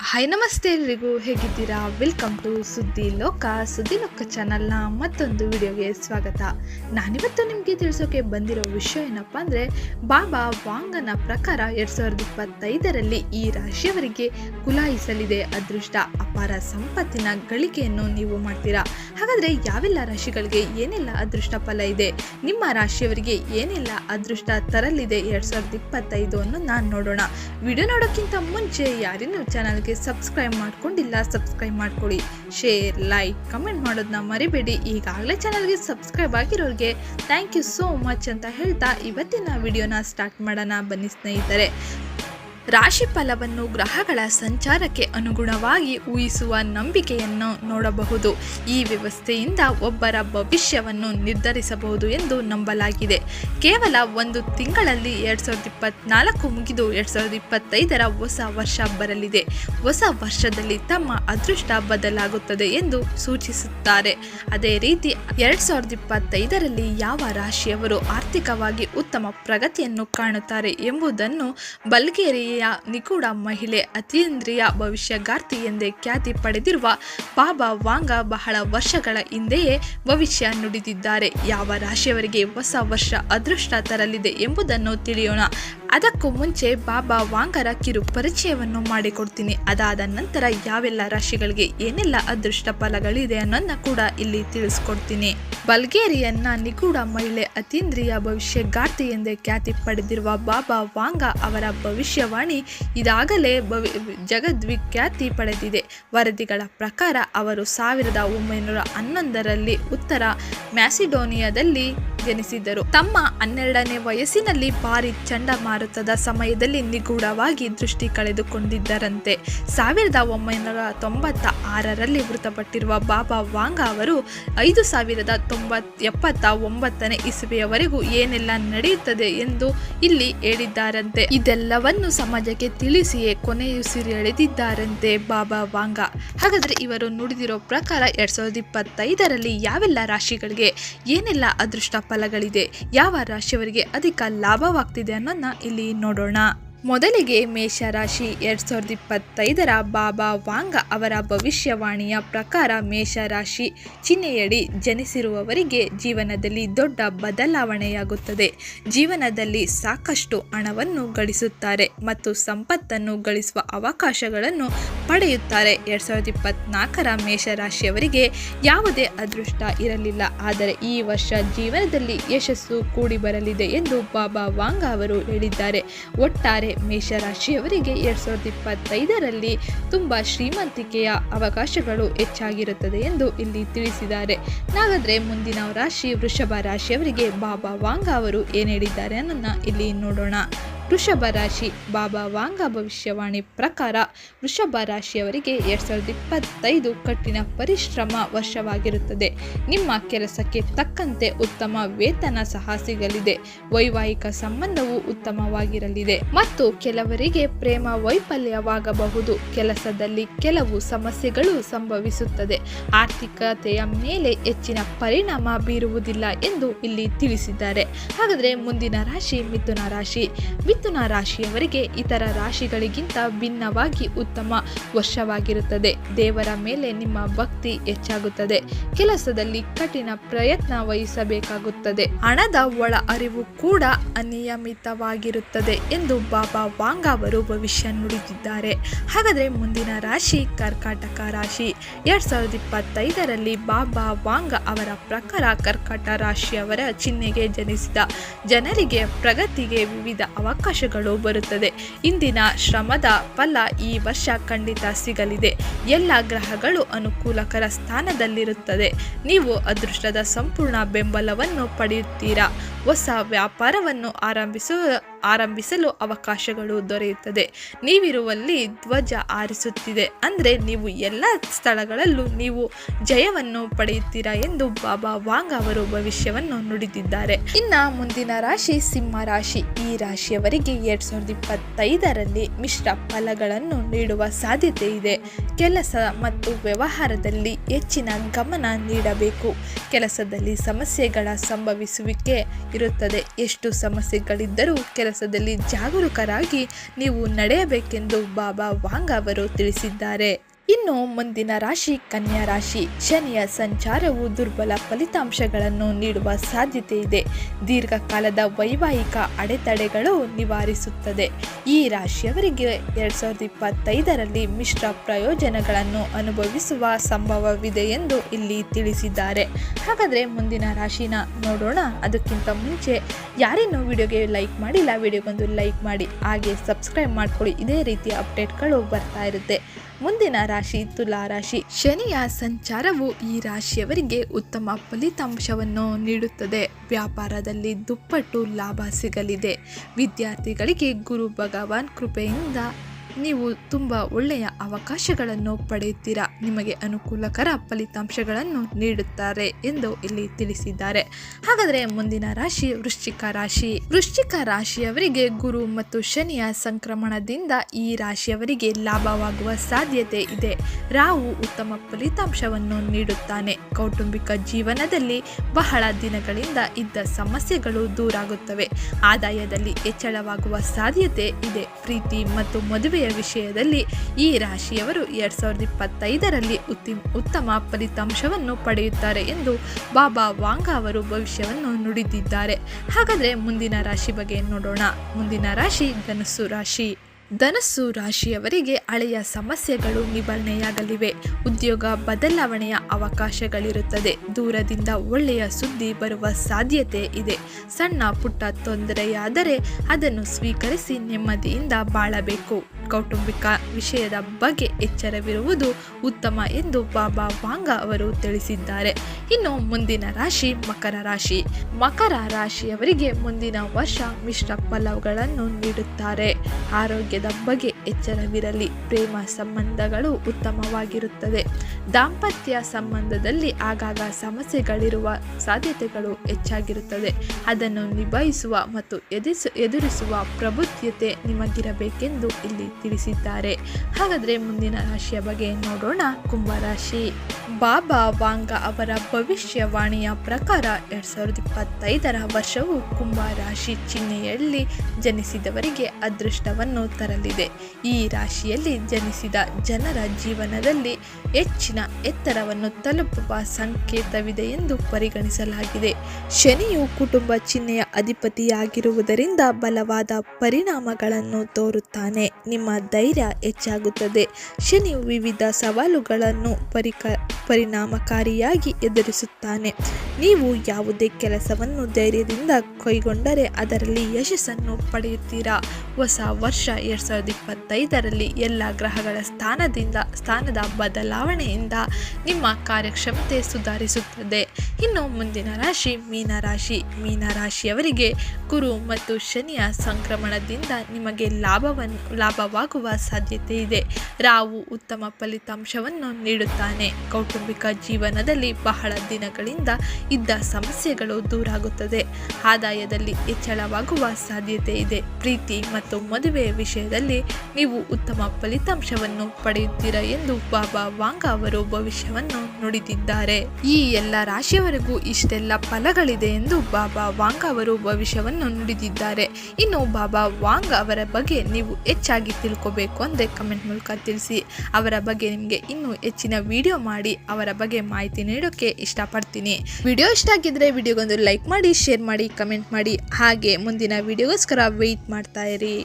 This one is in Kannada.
ಹಾಯ್ ನಮಸ್ತೆ ಎಲ್ರಿಗೂ. ಹೇಗಿದ್ದೀರಾ? ವೆಲ್ಕಮ್ ಟು ಸುದ್ದಿ ಲೋಕ ಸುದ್ದಿ ಲೋಕ ಚಾನಲ್ನ ಮತ್ತೊಂದು ವಿಡಿಯೋಗೆ ಸ್ವಾಗತ. ನಾನಿವತ್ತು ನಿಮಗೆ ತಿಳಿಸೋಕೆ ಬಂದಿರೋ ವಿಷಯ ಏನಪ್ಪ ಅಂದರೆ, ಬಾಬಾ ವಾಂಗನ ಪ್ರಕಾರ ಎರಡು ಸಾವಿರದ ಇಪ್ಪತ್ತೈದರಲ್ಲಿ ಈ ರಾಶಿಯವರಿಗೆ ಕುಲಾಯಿಸಲಿದೆ ಅದೃಷ್ಟ. ಅಪಾರ ಸಂಪತ್ತಿನ ಗಳಿಕೆಯನ್ನು ನೀವು ಮಾಡ್ತೀರಾ? ಹಾಗಾದರೆ ಯಾವೆಲ್ಲ ರಾಶಿಗಳಿಗೆ ಏನೆಲ್ಲ ಅದೃಷ್ಟ ಫಲ ಇದೆ? ನಿಮ್ಮ ರಾಶಿಯವರಿಗೆ ಏನೆಲ್ಲ ಅದೃಷ್ಟ ತರಲಿದೆ ಎರಡು ಸಾವಿರದ ಇಪ್ಪತ್ತೈದು ಅನ್ನೋದನ್ನ ನೋಡೋಣ. ವಿಡಿಯೋ ನೋಡೋಕ್ಕಿಂತ ಮುಂಚೆ ಯಾರಿನ್ನೂ ಚಾನಲ್ಗೆ ಸಬ್ಸ್ಕ್ರೈಬ್ ಮಾಡ್ಕೊಂಡಿಲ್ಲ ಸಬ್ಸ್ಕ್ರೈಬ್ ಮಾಡ್ಕೊಳ್ಳಿ ಶೇರ್, ಲೈಕ್, ಕಮೆಂಟ್ ಮಾಡೋದನ್ನ ಮರಿಬೇಡಿ. ಈಗಾಗಲೇ ಚಾನಲ್ಗೆ ಸಬ್ಸ್ಕ್ರೈಬ್ ಆಗಿರೋರಿಗೆ ಥ್ಯಾಂಕ್ ಯು ಸೋ ಮಚ್ ಅಂತ ಹೇಳ್ತಾ ಇವತ್ತಿನ ವಿಡಿಯೋನ ಸ್ಟಾರ್ಟ್ ಮಾಡೋಣ ಬನ್ನಿ ಸ್ನೇಹಿತರೆ. ರಾಶಿ ಫಲವನ್ನು ಗ್ರಹಗಳ ಸಂಚಾರಕ್ಕೆ ಅನುಗುಣವಾಗಿ ಊಹಿಸುವ ನಂಬಿಕೆಯನ್ನು ನೋಡಬಹುದು. ಈ ವ್ಯವಸ್ಥೆಯಿಂದ ಒಬ್ಬರ ಭವಿಷ್ಯವನ್ನು ನಿರ್ಧರಿಸಬಹುದು ಎಂದು ನಂಬಲಾಗಿದೆ. ಕೇವಲ ಒಂದು ತಿಂಗಳಲ್ಲಿ ಎರಡು ಸಾವಿರದ ಇಪ್ಪತ್ನಾಲ್ಕು ಮುಗಿದು ಎರಡು ಸಾವಿರದ ಇಪ್ಪತ್ತೈದರ ಹೊಸ ವರ್ಷ ಬರಲಿದೆ. ಹೊಸ ವರ್ಷದಲ್ಲಿ ತಮ್ಮ ಅದೃಷ್ಟ ಬದಲಾಗುತ್ತದೆ ಎಂದು ಸೂಚಿಸುತ್ತಾರೆ. ಅದೇ ರೀತಿ ಎರಡು ಸಾವಿರದ ಇಪ್ಪತ್ತೈದರಲ್ಲಿ ಯಾವ ರಾಶಿಯವರು ಆರ್ಥಿಕವಾಗಿ ಉತ್ತಮ ಪ್ರಗತಿಯನ್ನು ಕಾಣುತ್ತಾರೆ ಎಂಬುದನ್ನು ಬಲ್ಗೇರಿಯ ನಿಗೂಢ ಮಹಿಳೆ ಅತೀಂದ್ರಿಯ ಭವಿಷ್ಯಗಾರ್ತಿ ಎಂದೇ ಖ್ಯಾತಿ ಪಡೆದಿರುವ ಬಾಬಾ ವಾಂಗ ಬಹಳ ವರ್ಷಗಳ ಹಿಂದೆಯೇ ಭವಿಷ್ಯ ನುಡಿದಿದ್ದಾರೆ. ಯಾವ ರಾಶಿಯವರಿಗೆ ಹೊಸ ವರ್ಷ ಅದೃಷ್ಟ ತರಲಿದೆ ಎಂಬುದನ್ನು ತಿಳಿಯೋಣ. ಅದಕ್ಕೂ ಮುಂಚೆ ಬಾಬಾ ವಾಂಗರ ಕಿರು ಪರಿಚಯವನ್ನು ಮಾಡಿಕೊಡ್ತೀನಿ. ಅದಾದ ನಂತರ ಯಾವೆಲ್ಲ ರಾಶಿಗಳಿಗೆ ಏನೆಲ್ಲ ಅದೃಷ್ಟ ಫಲಗಳಿದೆ ಅನ್ನೋದನ್ನ ಕೂಡ ಇಲ್ಲಿ ತಿಳಿಸ್ಕೊಡ್ತೀನಿ. ಬಲ್ಗೇರಿಯನ್ನ ನಿಗೂಢ ಮಹಿಳೆ ಅತೀಂದ್ರಿಯ ಭವಿಷ್ಯಗಾರ್ತಿ ಎಂದೇ ಖ್ಯಾತಿ ಪಡೆದಿರುವ ಬಾಬಾ ವಾಂಗ ಅವರ ಭವಿಷ್ಯವಾಣಿ ಇದಾಗಲೇ ಭವಿ ಜಗದ್ವಿಖ್ಯಾತಿ ಪಡೆದಿದೆ. ವರದಿಗಳ ಪ್ರಕಾರ ಅವರು ಸಾವಿರದ ಒಂಬೈನೂರ ಹನ್ನೊಂದರಲ್ಲಿ ಉತ್ತರ ಮ್ಯಾಸಿಡೋನಿಯಾದಲ್ಲಿ ಜನಿಸಿದರು ತಮ್ಮ ಹನ್ನೆರಡನೇ ವಯಸ್ಸಿನಲ್ಲಿ ಭಾರಿ ಚಂಡಮಾರುತದ ಸಮಯದಲ್ಲಿ ನಿಗೂಢವಾಗಿ ದೃಷ್ಟಿ ಕಳೆದುಕೊಂಡಿದ್ದರಂತೆ. ಸಾವಿರದ ಒಂಬೈನೂರ ತೊಂಬತ್ತ ಆರರಲ್ಲಿ ಮೃತಪಟ್ಟಿರುವ ಬಾಬಾ ವಾಂಗ ಅವರು ಐದು ಸಾವಿರದ ತೊಂಬತ್ ಎಪ್ಪತ್ತ ಒಂಬತ್ತನೇ ಇಸುವೆಯವರೆಗೂ ಏನೆಲ್ಲ ನಡೆಯುತ್ತದೆ ಎಂದು ಇಲ್ಲಿ ಹೇಳಿದ್ದಾರಂತೆ. ಇದೆಲ್ಲವನ್ನು ಸಮಾಜಕ್ಕೆ ತಿಳಿಸಿಯೇ ಕೊನೆಯುಸಿರೆಳೆದಿದ್ದಾರಂತೆ ಬಾಬಾ ವಾಂಗ. ಹಾಗಾದರೆ ಇವರು ನುಡಿದಿರೋ ಪ್ರಕಾರ ಎರಡ್ ಸಾವಿರದ ಇಪ್ಪತ್ತೈದರಲ್ಲಿ ಯಾವೆಲ್ಲ ರಾಶಿಗಳಿಗೆ ಏನೆಲ್ಲ ಅದೃಷ್ಟ ಫಲಗಳಿದೆ. ಯಾವ ರಾಶಿಯವರಿಗೆ ಅಧಿಕ ಲಾಭವಾಗ್ತಿದೆ ಅನ್ನೋದನ್ನ ಇಲ್ಲಿ ನೋಡೋಣ. ಮೊದಲಿಗೆ ಮೇಷರಾಶಿ ಎರಡು ಸಾವಿರದ ಇಪ್ಪತ್ತೈದರ ಬಾಬಾ ವಾಂಗ ಅವರ ಭವಿಷ್ಯವಾಣಿಯ ಪ್ರಕಾರ ಮೇಷರಾಶಿ ಚಿಹ್ನೆಯಡಿ ಜನಿಸಿರುವವರಿಗೆ ಜೀವನದಲ್ಲಿ ದೊಡ್ಡ ಬದಲಾವಣೆಯಾಗುತ್ತದೆ. ಜೀವನದಲ್ಲಿ ಸಾಕಷ್ಟು ಹಣವನ್ನು ಗಳಿಸುತ್ತಾರೆ ಮತ್ತು ಸಂಪತ್ತನ್ನು ಗಳಿಸುವ ಅವಕಾಶಗಳನ್ನು ಪಡೆಯುತ್ತಾರೆ. ಎರಡು ಸಾವಿರದ ಇಪ್ಪತ್ನಾಲ್ಕರ ಮೇಷರಾಶಿಯವರಿಗೆ ಯಾವುದೇ ಅದೃಷ್ಟ ಇರಲಿಲ್ಲ, ಆದರೆ ಈ ವರ್ಷ ಜೀವನದಲ್ಲಿ ಯಶಸ್ಸು ಕೂಡಿ ಬರಲಿದೆ ಎಂದು ಬಾಬಾ ವಾಂಗ ಅವರು ಹೇಳಿದ್ದಾರೆ. ಒಟ್ಟಾರೆ ಮೇಷರಾಶಿಯವರಿಗೆ ಎರಡ್ ಸಾವಿರದ ಇಪ್ಪತ್ತೈದರಲ್ಲಿ ತುಂಬ ಶ್ರೀಮಂತಿಕೆಯ ಅವಕಾಶಗಳು ಹೆಚ್ಚಾಗಿರುತ್ತದೆ ಎಂದು ಇಲ್ಲಿ ತಿಳಿಸಿದ್ದಾರೆ. ಹಾಗಾದರೆ ಮುಂದಿನ ರಾಶಿ ವೃಷಭ ರಾಶಿಯವರಿಗೆ ಬಾಬಾ ವಾಂಗ ಅವರು ಏನು ಹೇಳಿದ್ದಾರೆ ಅನ್ನೋದನ್ನ ಇಲ್ಲಿ ನೋಡೋಣ. ವೃಷಭ ರಾಶಿ. ಬಾಬಾ ವಾಂಗ ಭವಿಷ್ಯವಾಣಿ ಪ್ರಕಾರ ವೃಷಭ ರಾಶಿಯವರಿಗೆ ಎರಡು ಸಾವಿರದ ಇಪ್ಪತ್ತೈದು ಕಠಿಣ ಪರಿಶ್ರಮ ವರ್ಷವಾಗಿರುತ್ತದೆ. ನಿಮ್ಮ ಕೆಲಸಕ್ಕೆ ತಕ್ಕಂತೆ ಉತ್ತಮ ವೇತನ ಸಹ ಸಿಗಲಿದೆ. ವೈವಾಹಿಕ ಸಂಬಂಧವು ಉತ್ತಮವಾಗಿರಲಿದೆ. ಮತ್ತು ಕೆಲವರಿಗೆ ಪ್ರೇಮ ವೈಫಲ್ಯವಾಗಬಹುದು. ಕೆಲಸದಲ್ಲಿ ಕೆಲವು ಸಮಸ್ಯೆಗಳು ಸಂಭವಿಸುತ್ತದೆ. ಆರ್ಥಿಕತೆಯ ಮೇಲೆ ಹೆಚ್ಚಿನ ಪರಿಣಾಮ ಬೀರುವುದಿಲ್ಲ ಎಂದು ಇಲ್ಲಿ ತಿಳಿಸಿದ್ದಾರೆ. ಹಾಗಾದರೆ ಮುಂದಿನ ರಾಶಿ, ಮಿಥುನ ರಾಶಿ. ಮಿಥುನ ರಾಶಿಯವರಿಗೆ ಇತರ ರಾಶಿಗಳಿಗಿಂತ ಭಿನ್ನವಾಗಿ ಉತ್ತಮ ವರ್ಷವಾಗಿರುತ್ತದೆ. ದೇವರ ಮೇಲೆ ನಿಮ್ಮ ಭಕ್ತಿ ಹೆಚ್ಚಾಗುತ್ತದೆ. ಕೆಲಸದಲ್ಲಿ ಕಠಿಣ ಪ್ರಯತ್ನ ವಹಿಸಬೇಕಾಗುತ್ತದೆ. ಹಣದ ಒಳ ಅರಿವು ಕೂಡ ಅನಿಯಮಿತವಾಗಿರುತ್ತದೆ ಎಂದು ಬಾಬಾ ವಾಂಗ ಅವರು ಭವಿಷ್ಯ ನುಡಿದಿದ್ದಾರೆ. ಹಾಗಾದರೆ ಮುಂದಿನ ರಾಶಿ ಕರ್ಕಾಟಕ ರಾಶಿ. ಎರಡ್ ಸಾವಿರದ ಇಪ್ಪತ್ತೈದರಲ್ಲಿ ಬಾಬಾ ವಾಂಗ ಅವರ ಪ್ರಕಾರ ಕರ್ಕಾಟ ರಾಶಿಯವರ ಚಿಹ್ನೆಗೆ ಜನಿಸಿದ ಜನರಿಗೆ ಪ್ರಗತಿಗೆ ವಿವಿಧ ಅವಕಾಶಗಳು ಬರುತ್ತದೆ. ಇಂದಿನ ಶ್ರಮದ ಫಲ ಈ ವರ್ಷ ಖಂಡಿತ ಸಿಗಲಿದೆ. ಎಲ್ಲ ಗ್ರಹಗಳು ಅನುಕೂಲಕರ ಸ್ಥಾನದಲ್ಲಿರುತ್ತದೆ. ನೀವು ಅದೃಷ್ಟದ ಸಂಪೂರ್ಣ ಬೆಂಬಲವನ್ನು ಪಡೆಯುತ್ತೀರಾ? ಹೊಸ ವ್ಯಾಪಾರವನ್ನು ಆರಂಭಿಸುವ ಆರಂಭಿಸಲು ಅವಕಾಶಗಳು ದೊರೆಯುತ್ತದೆ. ನೀವಿರುವಲ್ಲಿ ಧ್ವಜ ಆರಿಸುತ್ತಿದೆ. ಅಂದರೆ ನೀವು ಎಲ್ಲ ಸ್ಥಳಗಳಲ್ಲೂ ನೀವು ಜಯವನ್ನು ಪಡೆಯುತ್ತೀರಾ ಎಂದು ಬಾಬಾ ವಾಂಗ್ ಅವರು ಭವಿಷ್ಯವನ್ನು ನುಡಿದಿದ್ದಾರೆ. ಇನ್ನ ಮುಂದಿನ ರಾಶಿ ಸಿಂಹ ರಾಶಿ. ಈ ರಾಶಿಯವರಿಗೆ ಎರಡ್ ಸಾವಿರದ ಇಪ್ಪತ್ತೈದರಲ್ಲಿ ಮಿಶ್ರ ಫಲಗಳನ್ನು ನೀಡುವ ಸಾಧ್ಯತೆ ಇದೆ. ಕೆಲಸ ಮತ್ತು ವ್ಯವಹಾರದಲ್ಲಿ ಹೆಚ್ಚಿನ ಗಮನ ನೀಡಬೇಕು. ಕೆಲಸದಲ್ಲಿ ಸಮಸ್ಯೆಗಳ ಸಂಭವಿಸುವಿಕೆ ಇರುತ್ತದೆ. ಎಷ್ಟು ಸಮಸ್ಯೆಗಳಿದ್ದರೂ ಕೆಲ ಕೆಲಸದಲ್ಲಿ ಜಾಗರೂಕರಾಗಿ ನೀವು ನಡೆಯಬೇಕೆಂದು ಬಾಬಾ ವಾಂಗ್ ಅವರು ತಿಳಿಸಿದ್ದಾರೆ. ಇನ್ನು ಮುಂದಿನ ರಾಶಿ, ಕನ್ಯಾ ರಾಶಿ. ಶನಿಯ ಸಂಚಾರವು ದುರ್ಬಲ ಫಲಿತಾಂಶಗಳನ್ನು ನೀಡುವ ಸಾಧ್ಯತೆ ಇದೆ. ದೀರ್ಘಕಾಲದ ವೈವಾಹಿಕ ಅಡೆತಡೆಗಳು ನಿವಾರಿಸುತ್ತದೆ. ಈ ರಾಶಿಯವರಿಗೆ ಎರಡ್ ಸಾವಿರದ ಇಪ್ಪತ್ತೈದರಲ್ಲಿ ಮಿಶ್ರ ಪ್ರಯೋಜನಗಳನ್ನು ಅನುಭವಿಸುವ ಸಂಭವವಿದೆ ಎಂದು ಇಲ್ಲಿ ತಿಳಿಸಿದ್ದಾರೆ. ಹಾಗಾದರೆ ಮುಂದಿನ ರಾಶಿನ ನೋಡೋಣ. ಅದಕ್ಕಿಂತ ಮುಂಚೆ ಯಾರೇನು ವಿಡಿಯೋಗೆ ಲೈಕ್ ಮಾಡಿಲ್ಲ, ವಿಡಿಯೋಗೊಂದು ಲೈಕ್ ಮಾಡಿ. ಹಾಗೆ ಸಬ್ಸ್ಕ್ರೈಬ್ ಮಾಡ್ಕೊಳ್ಳಿ. ಇದೇ ರೀತಿಯ ಅಪ್ಡೇಟ್ಗಳು ಬರ್ತಾ ಇರುತ್ತೆ. ಮುಂದಿನ ರಾಶಿ ತುಲಾ ರಾಶಿ. ಶನಿಯ ಸಂಚಾರವು ಈ ರಾಶಿಯವರಿಗೆ ಉತ್ತಮ ಫಲಿತಾಂಶವನ್ನು ನೀಡುತ್ತದೆ. ವ್ಯಾಪಾರದಲ್ಲಿ ದುಪ್ಪಟ್ಟು ಲಾಭ ಸಿಗಲಿದೆ. ವಿದ್ಯಾರ್ಥಿಗಳಿಗೆ ಗುರು ಭಗವಾನ್ ಕೃಪೆಯಿಂದ ನೀವು ತುಂಬ ಒಳ್ಳೆಯ ಅವಕಾಶಗಳನ್ನು ಪಡೆಯುತ್ತೀರಾ? ನಿಮಗೆ ಅನುಕೂಲಕರ ಫಲಿತಾಂಶಗಳನ್ನು ನೀಡುತ್ತಾರೆ ಎಂದು ಇಲ್ಲಿ ತಿಳಿಸಿದ್ದಾರೆ. ಹಾಗಾದರೆ ಮುಂದಿನ ರಾಶಿ ವೃಶ್ಚಿಕ ರಾಶಿ. ವೃಶ್ಚಿಕ ರಾಶಿಯವರಿಗೆ ಗುರು ಮತ್ತು ಶನಿಯ ಸಂಕ್ರಮಣದಿಂದ ಈ ರಾಶಿಯವರಿಗೆ ಲಾಭವಾಗುವ ಸಾಧ್ಯತೆ ಇದೆ. ರಾಹು ಉತ್ತಮ ಫಲಿತಾಂಶವನ್ನು ನೀಡುತ್ತಾನೆ. ಕೌಟುಂಬಿಕ ಜೀವನದಲ್ಲಿ ಬಹಳ ದಿನಗಳಿಂದ ಇದ್ದ ಸಮಸ್ಯೆಗಳು ದೂರಾಗುತ್ತವೆ. ಆದಾಯದಲ್ಲಿ ಹೆಚ್ಚಳವಾಗುವ ಸಾಧ್ಯತೆ ಇದೆ. ಪ್ರೀತಿ ಮತ್ತು ಮದುವೆಯ ವಿಷಯದಲ್ಲಿ ಈ ರಾಶಿಯವರು ಎರಡ್ ಸಾವಿರದ ಇಪ್ಪತ್ತೈದರಲ್ಲಿ ಉತ್ತಿ, ಉತ್ತಮ ಫಲಿತಾಂಶವನ್ನು ಪಡೆಯುತ್ತಾರೆ ಎಂದು ಬಾಬಾ ವಾಂಗ ಅವರು ಭವಿಷ್ಯವನ್ನು ನುಡಿದಿದ್ದಾರೆ. ಹಾಗಾದರೆ ಮುಂದಿನ ರಾಶಿ ಬಗ್ಗೆ ನೋಡೋಣ. ಮುಂದಿನ ರಾಶಿ ಧನಸ್ಸು ರಾಶಿ. ಧನಸ್ಸು ರಾಶಿಯವರಿಗೆ ಹಳೆಯ ಸಮಸ್ಯೆಗಳು ನಿವಾರಣೆಯಾಗಲಿವೆ. ಉದ್ಯೋಗ ಬದಲಾವಣೆಯ ಅವಕಾಶಗಳಿರುತ್ತದೆ. ದೂರದಿಂದ ಒಳ್ಳೆಯ ಸುದ್ದಿ ಬರುವ ಸಾಧ್ಯತೆ ಇದೆ. ಸಣ್ಣ ಪುಟ್ಟ ತೊಂದರೆಯಾದರೆ ಅದನ್ನು ಸ್ವೀಕರಿಸಿ ನೆಮ್ಮದಿಯಿಂದ ಬಾಳಬೇಕು. ಕೌಟುಂಬಿಕ ವಿಷಯದ ಬಗ್ಗೆ ಎಚ್ಚರವಿರುವುದು ಉತ್ತಮ ಎಂದು ಬಾಬಾ ವಾಂಗ ಅವರು ತಿಳಿಸಿದ್ದಾರೆ. ಇನ್ನು ಮುಂದಿನ ರಾಶಿ ಮಕರ ರಾಶಿ. ಮಕರ ರಾಶಿಯವರಿಗೆ ಮುಂದಿನ ವರ್ಷ ಮಿಶ್ರ ಫಲಗಳನ್ನು ನೀಡುತ್ತಾರೆ. ಆರೋಗ್ಯದ ಬಗ್ಗೆ ಎಚ್ಚರವಿರಲಿ. ಪ್ರೇಮ ಸಂಬಂಧಗಳು ಉತ್ತಮವಾಗಿರುತ್ತದೆ ದಾಂಪತ್ಯ ಸಂಬಂಧದಲ್ಲಿ ಆಗಾಗ ಸಮಸ್ಯೆಗಳಿರುವ ಸಾಧ್ಯತೆಗಳು ಹೆಚ್ಚಾಗಿರುತ್ತದೆ ಅದನ್ನು ನಿಭಾಯಿಸುವ ಮತ್ತು ಎದುರಿಸ, ಎದುರಿಸುವ ಪ್ರಬುದ್ಧತೆ ನಿಮಗಿರಬೇಕೆಂದು ಇಲ್ಲಿ ತಿಳಿಸಿದ್ದಾರೆ. ಹಾಗಾದರೆ ಮುಂದಿನ ರಾಶಿಯ ಬಗ್ಗೆ ನೋಡೋಣ. ಕುಂಭರಾಶಿ ಬಾಬಾ ವಾಂಗ ಅವರ ಭವಿಷ್ಯವಾಣಿಯ ಪ್ರಕಾರ ಎರಡ್ ಸಾವಿರದ ಇಪ್ಪತ್ತೈದರ ವರ್ಷವು ಕುಂಭ ರಾಶಿ ಚಿಹ್ನೆಯಲ್ಲಿ ಜನಿಸಿದವರಿಗೆ ಅದೃಷ್ಟವನ್ನು ತರಲಿದೆ. ಈ ರಾಶಿಯಲ್ಲಿ ಜನಿಸಿದ ಜನರ ಜೀವನದಲ್ಲಿ ಹೆಚ್ಚಿನ ಎತ್ತರವನ್ನು ತಲುಪುವ ಸಂಕೇತವಿದೆ ಎಂದು ಪರಿಗಣಿಸಲಾಗಿದೆ. ಶನಿಯು ಕುಟುಂಬ ಚಿಹ್ನೆಯ ಅಧಿಪತಿಯಾಗಿರುವುದರಿಂದ ಬಲವಾದ ಪರಿಣಾಮಗಳನ್ನು ತೋರುತ್ತಾನೆ. ನಿಮ್ಮ ಧೈರ್ಯ ಹೆಚ್ಚಾಗುತ್ತದೆ. ಶನಿಯು ವಿವಿಧ ಸವಾಲುಗಳನ್ನು ಪರಿಕ, ಪರಿಣಾಮಕಾರಿಯಾಗಿ ಎದುರಿಸುತ್ತಾನೆ. ನೀವು ಯಾವುದೇ ಕೆಲಸವನ್ನು ಧೈರ್ಯದಿಂದ ಕೈಗೊಂಡರೆ ಅದರಲ್ಲಿ ಯಶಸ್ಸನ್ನು ಪಡೆಯುತ್ತೀರಾ? ಹೊಸ ವರ್ಷ ಎರಡ್ ಸಾವಿರದ ಇಪ್ಪತ್ತೈದರಲ್ಲಿ ಎಲ್ಲ ಗ್ರಹಗಳ ಸ್ಥಾನದಿಂದ ಸ್ಥಾನದ ಬದಲಾವಣೆಯಿಂದ ನಿಮ್ಮ ಕಾರ್ಯಕ್ಷಮತೆ ಸುಧಾರಿಸುತ್ತದೆ. ಇನ್ನು ಮುಂದಿನ ರಾಶಿ ಮೀನರಾಶಿ ಮೀನರಾಶಿಯವರಿಗೆ ಗುರು ಮತ್ತು ಶನಿಯ ಸಂಕ್ರಮಣದಿಂದ ನಿಮಗೆ ಲಾಭವನ್ನು ಲಾಭವಾಗುವ ಸಾಧ್ಯತೆ ಇದೆ. ರಾವು ಉತ್ತಮ ಫಲಿತಾಂಶವನ್ನು ನೀಡುತ್ತಾನೆ. ಕೌಟುಂಬಿಕ ಜೀವನದಲ್ಲಿ ಬಹಳ ದಿನಗಳಿಂದ ಇದ್ದ ಸಮಸ್ಯೆಗಳು ದೂರಾಗುತ್ತದೆ. ಆದಾಯದಲ್ಲಿ ಹೆಚ್ಚಳವಾಗುವ ಸಾಧ್ಯತೆ ಇದೆ. ಪ್ರೀತಿ ಮತ್ತು ಮದುವೆ ವಿಷಯದಲ್ಲಿ ನೀವು ಉತ್ತಮ ಫಲಿತಾಂಶವನ್ನು ಪಡೆಯುತ್ತೀರಾ ಎಂದು ಬಾಬಾ ವಾಂಗ ಅವರು ಭವಿಷ್ಯವನ್ನು ನುಡಿದಿದ್ದಾರೆ. ಈ ಎಲ್ಲ ರಾಶಿಯವರೆಗೂ ಇಷ್ಟೆಲ್ಲ ಫಲಗಳಿದೆ ಎಂದು ಬಾಬಾ ವಾಂಗ ಅವರು ಭವಿಷ್ಯವನ್ನು ನುಡಿದಿದ್ದಾರೆ. ಇನ್ನು ಬಾಬಾ ವಾಂಗ್ ಅವರ ಬಗ್ಗೆ ನೀವು ಹೆಚ್ಚಾಗಿ ತಿಳ್ಕೋಬೇಕು ಅಂದರೆ ಕಮೆಂಟ್ ಮೂಲಕ ತಿಳಿಸಿ. ಅವರ ಬಗ್ಗೆ ನಿಮಗೆ ಇನ್ನೂ ಹೆಚ್ಚಿನ ವಿಡಿಯೋ ಮಾಡಿ ಅವರ ಬಗ್ಗೆ ಮಾಹಿತಿ ನೀಡೋಕ್ಕೆ ಇಷ್ಟಪಡ್ತೀನಿ. ವಿಡಿಯೋ ಇಷ್ಟ ಆಗಿದ್ರೆ ವಿಡಿಯೋಗೊಂದು ಲೈಕ್ ಮಾಡಿ, ಶೇರ್ ಮಾಡಿ, ಕಮೆಂಟ್ ಮಾಡಿ. ಹಾಗೆ ಮುಂದಿನ ವಿಡಿಯೋಗೋಸ್ಕರ ವೆಯ್ಟ್ ಮಾಡ್ತಾ ಇರಿ.